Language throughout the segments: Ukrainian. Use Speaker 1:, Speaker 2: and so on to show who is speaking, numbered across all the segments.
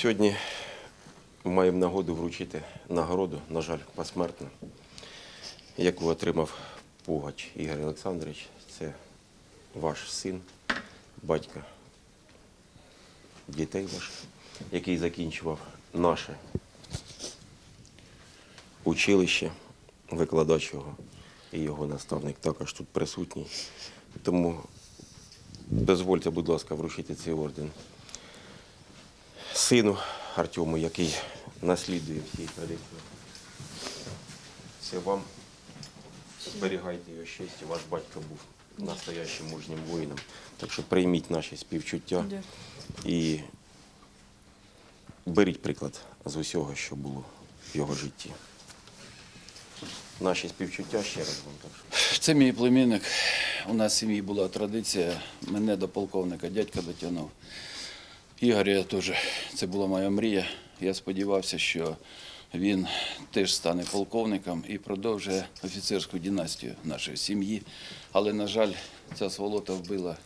Speaker 1: Сьогодні маємо нагоду вручити нагороду, на жаль, посмертно, яку отримав Пугач Ігор Олександрович. Це ваш син, батько дітей ваших, який закінчував наше училище, викладач його і його наставник також тут присутній. Тому дозвольте, будь ласка, вручити цей орден сину Артему, який наслідує всі традиції. Це вам. Зберігайте його щастя. Ваш батько був настоящим мужнім воїном. Так що прийміть наші співчуття і беріть приклад з усього, що було в його житті. Наші співчуття ще раз вам так.
Speaker 2: Це мій племінник. У нас в сім'ї була традиція. Мене до полковника дядька дотягнув. Ігоря теж. Це була моя мрія. Я сподівався, що він теж стане полковником і продовжує офіцерську династію нашої сім'ї. Але, на жаль, ця сволота вбила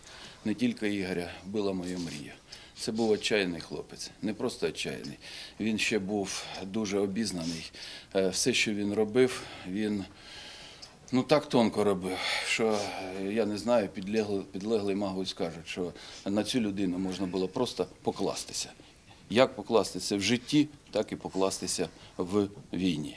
Speaker 2: не тільки Ігоря, вбила мою мрію. Це був отчаяний хлопець, не просто отчаяний. Він ще був дуже обізнаний. Е, Все, що він робив, він Ну так тонко робив, що е, я не знаю, підлеглий, підлеглий, мабуть, скажуть, що на цю людину можна було просто покластися. Як покластися в житті, так і покластися в війні.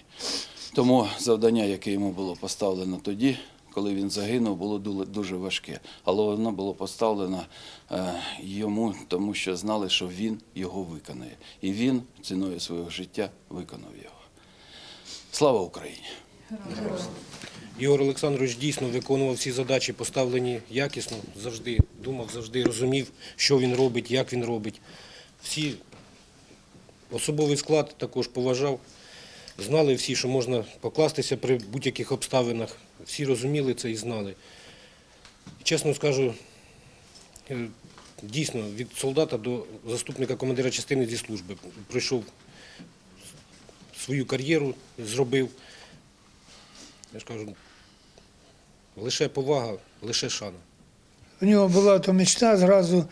Speaker 2: Тому завдання, яке йому було поставлено тоді, коли він загинув, було дуже важке. Але воно було поставлено е, йому, тому що знали, що він його виконає. І він ціною свого життя виконав його. Слава Україні!
Speaker 3: Ігор Олександрович дійсно виконував всі задачі, поставлені якісно, завжди думав, завжди розумів, що він робить, як він робить. Всі особовий склад також поважав. Знали всі, що можна покластися при будь-яких обставинах. Всі розуміли це і знали. Чесно скажу, е, дійсно, від солдата до заступника командира частини зі служби пройшов свою кар'єру, зробив. Я ж кажу, лише повага, лише шана.
Speaker 4: У нього була то мечта зразу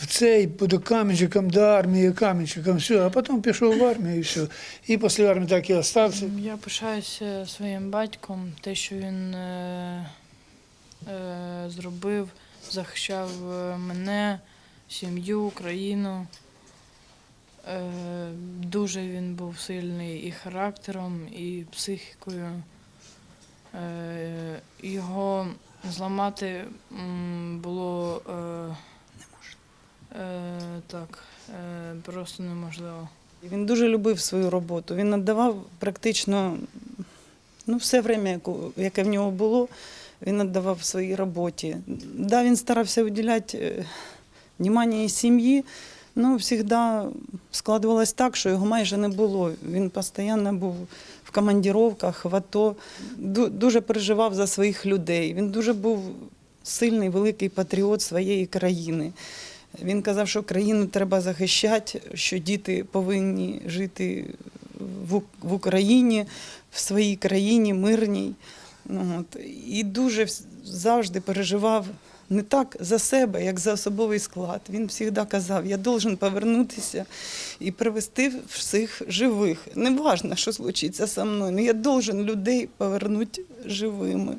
Speaker 4: в цей буду каменщиком до армії, каменщиком, все, а потім пішов в армію і все. І після армії так і остався.
Speaker 5: Я пишаюся своїм батьком, те, що він е, е, зробив, захищав е, мене, сім'ю, Україну. Е, дуже він був сильний і характером, і психікою. Е, його зламати було е, е, так, е, просто неможливо.
Speaker 6: Він дуже любив свою роботу. Він надавав практично ну, все время, яке в нього було, він надавав своїй роботі. Да, він старався виділяти е, внимання сім'ї, але завжди складувалось так, що його майже не було. Він постійно був в командіровках, в АТО, дуже переживав за своїх людей. Він дуже був сильний, великий патріот своєї країни. Він казав, що країну треба захищати, що діти повинні жити в Ук- в Україні, в своїй країні, мирній. Ну, От. І дуже завжди переживав не так за себе, як за особовий склад. Він завжди казав, я должен повернутися і привести всіх живих. Не важно, що случиться зі мною, але я должен людей повернути живими.